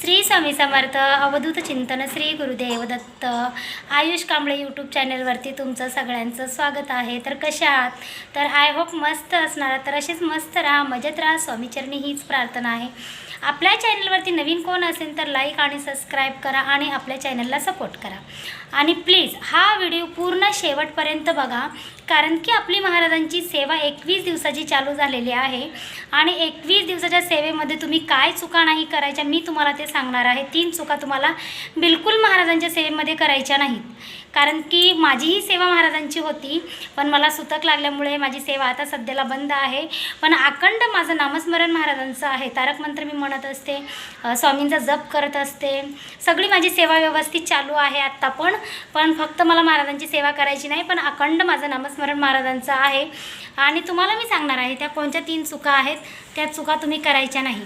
श्री स्वामी समर्थ अवधूत चिंतन श्री गुरुदेव दत्त आयुष कांबळे यूट्यूब चॅनलवरती तुमचं सगळ्यांचं स्वागत आहे. तर कशा आहात? तर आय होप मस्त असणार तर असेच मस्त राहा मजेत राहा. स्वामीचरणी हीच प्रार्थना आहे. आपल्या चॅनलवरती नवीन कोण असेल तर लाईक आणि सबस्क्राईब करा आणि आपल्या चॅनलला सपोर्ट करा. आणि प्लीज हा व्हिडिओ पूर्ण शेवटपर्यंत बघा. कारण की आपली महाराजांची सेवा एकवीस दिवसाची चालू झालेली आहे. आणि एकवीस दिवसाच्या सेवेमध्ये तुम्ही काय चुका नाही करायच्या मी तुम्हाला ते सांगणार आहे. तीन चुका तुम्हाला बिलकुल महाराजांच्या सेवेमध्ये करायच्या नाहीत. कारण की माझीही सेवा महाराजांची होती पण मला सुतक लागल्यामुळे माझी सेवा आता सध्याला बंद आहे. पण अखंड माझं नामस्मरण महाराजांचं आहे. तारक मंत्र मी म्हणत असते स्वामींचा जप करत असते. सगळी माझी सेवा व्यवस्थित चालू आहे आत्ता पण पण फक्त मला महाराजांची सेवा करायची नाही पण अखंड माझं नामस्मरण महाराजांचं आहे. आणि तुम्हाला मी सांगणार आहे त्या कोणत्या तीन चुका आहेत त्या चुका तुम्ही करायच्या नाही.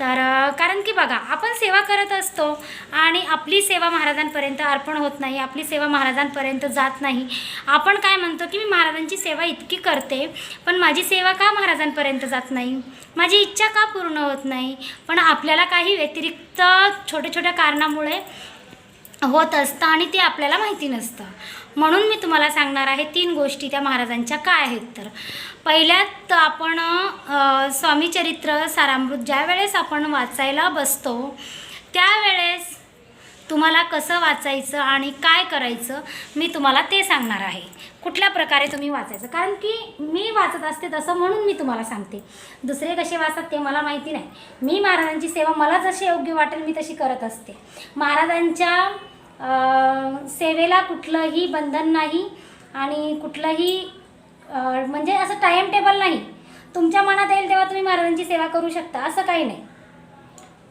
तर कारण की बघा आपण सेवा करत असतो आणि आपली सेवा महाराजांपर्यंत अर्पण होत नाही आपली सेवा महाराजांपर्यंत जात नाही. आपण काय म्हणतो की मी महाराजांची सेवा इतकी करते पण माझी सेवा का महाराजांपर्यंत जात नाही? माझी इच्छा का पूर्ण होत नाही? पण आपल्याला काही व्यतिरिक्त छोट्या छोट्या कारणामुळे होत असतं आणि ते आपल्याला माहिती नसतं. म्हणून मी तुम्हाला सांगणार आहे तीन गोष्टी त्या महाराजांच्या काय आहेत तर. पहिल्यात आपण स्वामीचरित्र सारामृत ज्या वेळेस आपण वाचायला बसतो त्यावेळेस तुम्हाला कसं वाचायचं आणि काय करायचं मी तुम्हाला ते सांगणार आहे. कुठल्या प्रकारे तुम्ही वाचायचं? कारण की मी वाचत असते तसं म्हणून मी तुम्हाला सांगते. दुसरे कसे वाचतात ते मला माहिती नाही. मी महाराजांची सेवा मला जशी योग्य वाटेल मी तशी करत असते. महाराजांच्या सेवेला कुठलंही बंधन नाही आणि कुठलंही म्हणजे असं टाईम टेबल नाही. तुमच्या मनात येईल तेव्हा तुम्ही महाराजांची सेवा करू शकता असं काही नाही.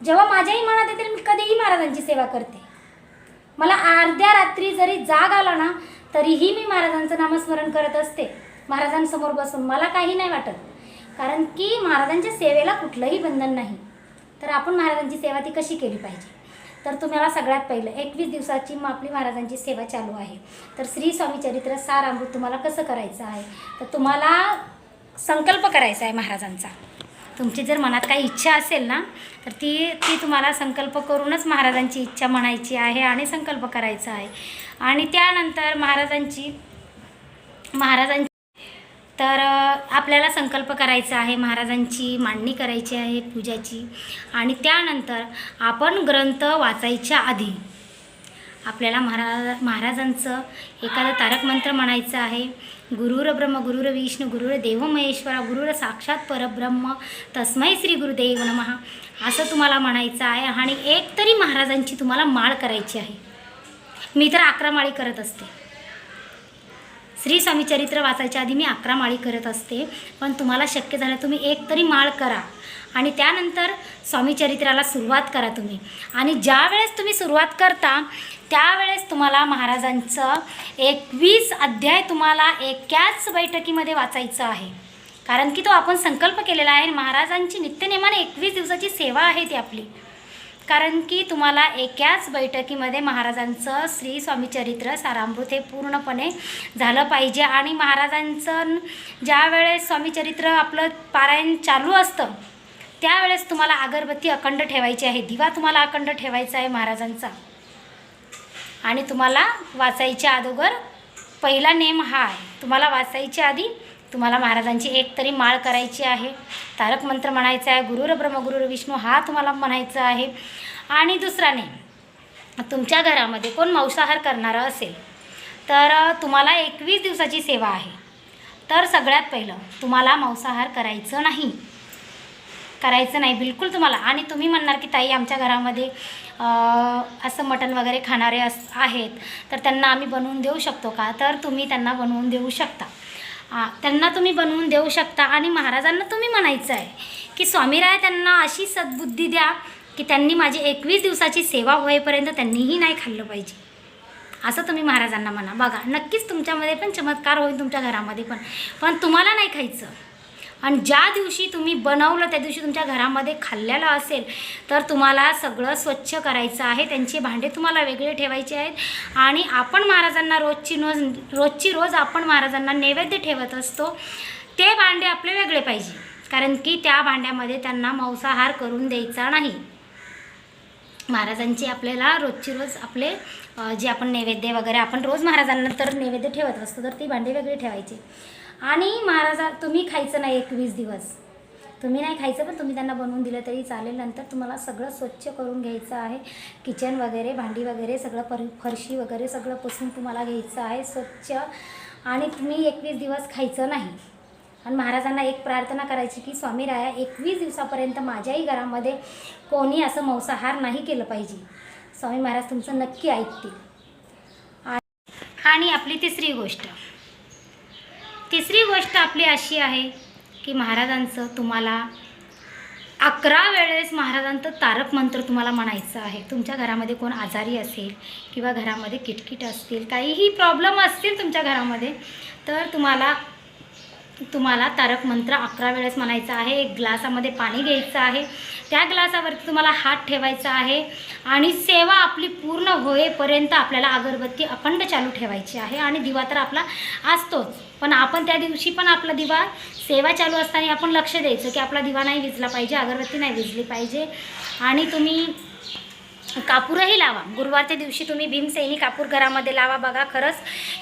जेव्हा माझ्याही मनात येतील मी कधीही महाराजांची सेवा करते. मला अर्ध्या रात्री जरी जाग आला ना तरीही मी महाराजांचं नामस्मरण करत असते. महाराजांसमोर बसून मला काही नाही वाटत. कारण की महाराजांच्या सेवेला कुठलंही बंधन नाही. तर आपण महाराजांची सेवा ती कशी केली पाहिजे? तर तुम्हाला सगळ्यात पहिलं एकवीस दिवसाची मग आपली महाराजांची सेवा चालू आहे. तर श्री स्वामी चरित्र सार अमृत तुम्हाला कसं करायचं आहे? तर तुम्हाला संकल्प करायचा आहे महाराजांचा. तुमची जर मनात काही इच्छा असेल ना तर ती ती तुम्हाला संकल्प करूनच महाराजांची इच्छा म्हणायची आहे आणि संकल्प करायचा आहे. आणि त्यानंतर महाराजांची महाराजांची तर आपल्याला संकल्प करायचा आहे महाराजांची मांडणी करायची आहे पूजाची. आणि त्यानंतर आपण ग्रंथ वाचायच्या आधी आपल्याला महाराज महाराजांचं एखादं तारक मंत्र म्हणायचं आहे. गुरुर ब्रह्म गुरुर विष्णू गुरुर देव महेश्वरा गुरुर साक्षात परब्रह्म. तस्मै श्री गुरुदेव नमः. असं तुम्हाला म्हणायचं आहे आणि एक तरी महाराजांची तुम्हाला माळ करायची आहे. मी तर अकरा माळी करत असते. श्री स्वामी चरित्र वाचायच्या आधी मी अकरा माळी करत असते. पण तुम्हाला शक्य झालं तुम्ही एक तरी माळ करा. आणि त्यानंतर स्वामी चरित्राला सुरुवात करा तुम्ही. आणि ज्या वेळेस तुम्ही सुरुवात करता त्यावेळेस तुम्हाला महाराजांचं एकवीस अध्याय तुम्हाला एकाच बैठकीमध्ये वाचायचं आहे. कारण की तो आपण संकल्प केलेला आहे महाराजांची नित्यनेमाने एकवीस दिवसाची सेवा आहे ती आपली. कारण की तुम्हाला एकाच बैठकीमध्ये महाराजांचं श्री स्वामी चरित्र सारामृत हे पूर्णपणे झालं पाहिजे. आणि महाराजांचं ज्या वेळेस स्वामी चरित्र आपलं पारायण चालू असतं त्यावेळेस तुम्हाला अगरबत्ती अखंड ठेवायची आहे. दिवा तुम्हाला अखंड ठेवायचा आहे महाराजांचा. आणि तुम्हाला वाचायच्या अगोदर पहिला नेम हा आहे. तुम्हाला वाचायच्या आधी तुम्हाला महाराजांची एक तरी माळ करायची आहे. तारक मंत्र म्हणायचा आहे. गुरुर ब्रह्मगुरुर विष्णू हा तुम्हाला म्हणायचा आहे. आणि दुसरा नेम तुमच्या घरामध्ये कोण मांसाहार करणारं असेल तर तुम्हाला एकवीस दिवसाची सेवा आहे. तर सगळ्यात पहिलं तुम्हाला मांसाहार करायचं नाही. करायचं नाही बिलकुल तुम्हाला. आणि तुम्ही म्हणणार की ताई आमच्या घरामध्ये असं मटण वगैरे खाणारे अस आहेत. तर त्यांना आम्ही बनवून देऊ शकतो का? तर तुम्ही त्यांना बनवून देऊ शकता. त्यांना तुम्ही बनवून देऊ शकता. आणि महाराजांना तुम्ही म्हणायचं आहे की स्वामीराय त्यांना अशी सद्बुद्धी द्या की त्यांनी माझी एकवीस दिवसाची सेवा होईपर्यंत त्यांनीही नाही खाल्लं पाहिजे. असं तुम्ही महाराजांना म्हणा. बघा नक्कीच तुमच्यामध्ये पण चमत्कार होईल तुमच्या घरामध्ये पण. पण तुम्हाला नाही खायचं. आणि ज्या दिवशी तुम्ही बनवलं त्या दिवशी तुमच्या घरामध्ये खाल्लेलं असेल तर तुम्हाला सगळं स्वच्छ करायचं आहे. त्यांचे भांडे तुम्हाला वेगळे ठेवायचे आहेत. आणि आपण महाराजांना रोजची रोज रोजची रोज आपण महाराजांना नैवेद्य ठेवत असतो ते भांडे आपले वेगळे पाहिजे. कारण की त्या भांड्यामध्ये त्यांना मांसाहार करून द्यायचा नाही. महाराजांची आपल्याला रोजची रोज आपले जे आपण नैवेद्य वगैरे आपण रोज महाराजांना तर नैवेद्य ठेवत असतो तर ती भांडी वेगळी ठेवायची. आणि महाराजा तुम्ही खायचं नाही एकवीस दिवस. तुम्ही नाही खायचं पण तुम्ही त्यांना बनवून दिलं तरी चालेल. नंतर तुम्हाला सगळं स्वच्छ करून घ्यायचं आहे. किचन वगैरे भांडी वगैरे सगळं पर फरशी वगैरे सगळं पुसून तुम्हाला घ्यायचं आहे. स्वच्छ. आणि तुम्ही एकवीस दिवस खायचं नाही. आणि महाराजांना एक प्रार्थना करायची की स्वामी राया एकवीस दिवसापर्यंत माझ्याही घरामध्ये कोणी असं मांसाहार नाही केलं पाहिजे. स्वामी महाराज तुमचं नक्की ऐकतील. आणि आपली तिसरी गोष्ट. तिसरी गोष्ट आपली अशी आहे की महाराजांचं तुम्हाला अकरा वेळेस महाराजांचं तारक मंत्र तुम्हाला म्हणायचं आहे. तुमच्या घरामध्ये कोण आजारी असेल किंवा घरामध्ये किटकिट असतील काहीही प्रॉब्लेम असतील तुमच्या घरामध्ये तर तुम्हाला तुम्हाला तारक मंत्र अकरा वेळेस म्हणायचं आहे एक ग्लासामध्ये पाणी घ्यायचं आहे. त्या ग्लासावरती तुम्हाला हात ठेवायचा आहे आणि सेवा आपली पूर्ण होईपर्यंत आपल्याला अगरबत्ती अखंड चालू ठेवायची आहे आणि दिवा तर आपला असतोच. पण आपण त्या दिवशी पण आपला दिवा सेवा चालू असताना आपण लक्ष द्यायचं की आपला दिवा नाही विजला पाहिजे अगरबत्ती नाही विजली पाहिजे. आणि तुम्ही कापूरही लावा. गुरुवारच्या दिवशी तुम्ही भीमसेनी कापूर घरामध्ये लावा. बघा खरंच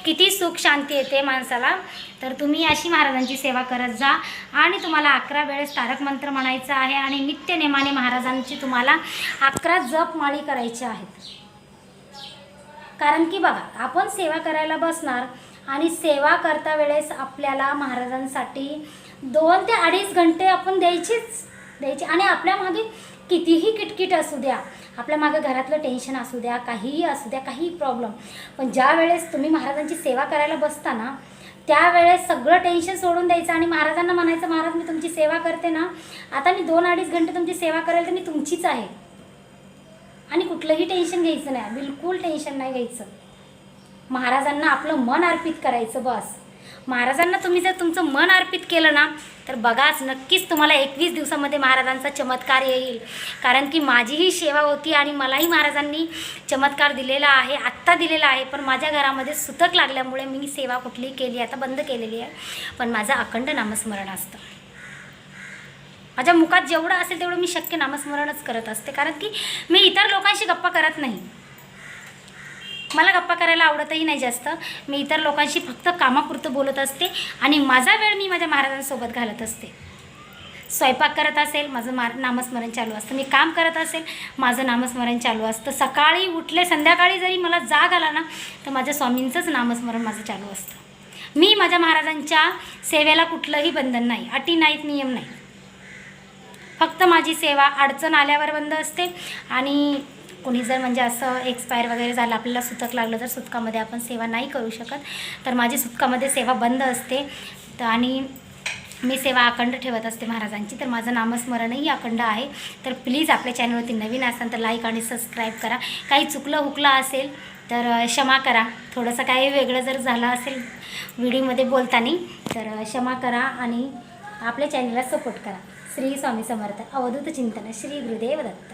किती सुख शांती येते माणसाला. तर तुम्ही अशी महाराजांची सेवा करत जा. आणि तुम्हाला अकरा वेळेस तारक मंत्र म्हणायचं आहे आणि नित्यनेमाने महाराजांची तुम्हाला अकरा जपमाळी करायची आहेत. कारण की बघा आपण सेवा करायला बसणार आणि सेवा करता वेळेस आपल्याला महाराजांसाठी दोन ते अडीच घंटे आपण द्यायचीच द्यायची. आणि आपल्या मागे कितीही किटकिट असू द्या आपल्या मागं घरातलं टेन्शन असू द्या काहीही असू द्या काही प्रॉब्लेम पण ज्या वेळेस तुम्ही महाराजांची सेवा करायला बसता ना त्यावेळेस सगळं टेन्शन सोडून द्यायचं आणि महाराजांना म्हणायचं महाराज मी तुमची सेवा करते ना आता मी दोन अडीच घंटे तुमची सेवा करेल तर मी तुमचीच आहे. आणि कुठलंही टेन्शन घ्यायचं नाही बिलकुल टेन्शन नाही घ्यायचं. महाराजांना आपलं मन अर्पित करायचं बस. महाराजांना तुम्ही जर तुमचं मन अर्पित केलं ना तर बघाच नक्कीच तुम्हाला एकवीस दिवसामध्ये महाराजांचा चमत्कार येईल. कारण की माझीही सेवा होती आणि मलाही महाराजांनी चमत्कार दिलेला आहे आत्ता दिलेला आहे. पण माझ्या घरामध्ये सुतक लागल्यामुळे मी सेवा कुठलीही केली आता बंद केलेली आहे. पण माझं अखंड नामस्मरण असतं. माझ्या मुखात जेवढं असेल तेवढं मी शक्य नामस्मरणच करत असते. कारण की मी इतर लोकांशी गप्पा करत नाही. मला गप्पा करायला आवडतही नाही जास्त. मी इतर लोकांशी फक्त कामापुरतं बोलत असते आणि माझा वेळ मी माझ्या महाराजांसोबत घालत असते. स्वयंपाक करत असेल माझं मा नामस्मरण चालू असतं. मी काम करत असेल माझं नामस्मरण चालू असतं. सकाळी उठले संध्याकाळी जरी मला जाग आला ना तर माझ्या स्वामींचंच नामस्मरण माझं चालू असतं. मी माझ्या महाराजांच्या सेवेला कुठलंही बंधन नाही. अटी नाहीत नियम नाही फक्त माझी सेवा अडचण आल्यावर बंद असते आणि कोणी जर म्हणजे असं एक्सपायर वगैरे झालं आपल्याला सुतक लागलं तर सुतकामध्ये आपण सेवा नाही करू शकत. तर माझी सुतकामध्ये सेवा बंद असते. तर आणि मी सेवा अखंड ठेवत असते महाराजांची. तर माझं नामस्मरणही अखंड आहे. तर प्लीज आपल्या चॅनलवरती नवीन असाल तर लाईक आणि सबस्क्राईब करा. काही चुकलं हुकलं असेल तर क्षमा करा. थोडंसं काही वेगळं जर झालं असेल व्हिडिओमध्ये बोलताना तर क्षमा करा आणि आपल्या चॅनलला सपोर्ट करा. श्री स्वामी समर्थ. अवधूत चिंतन. श्री गुरुदेव दत्त.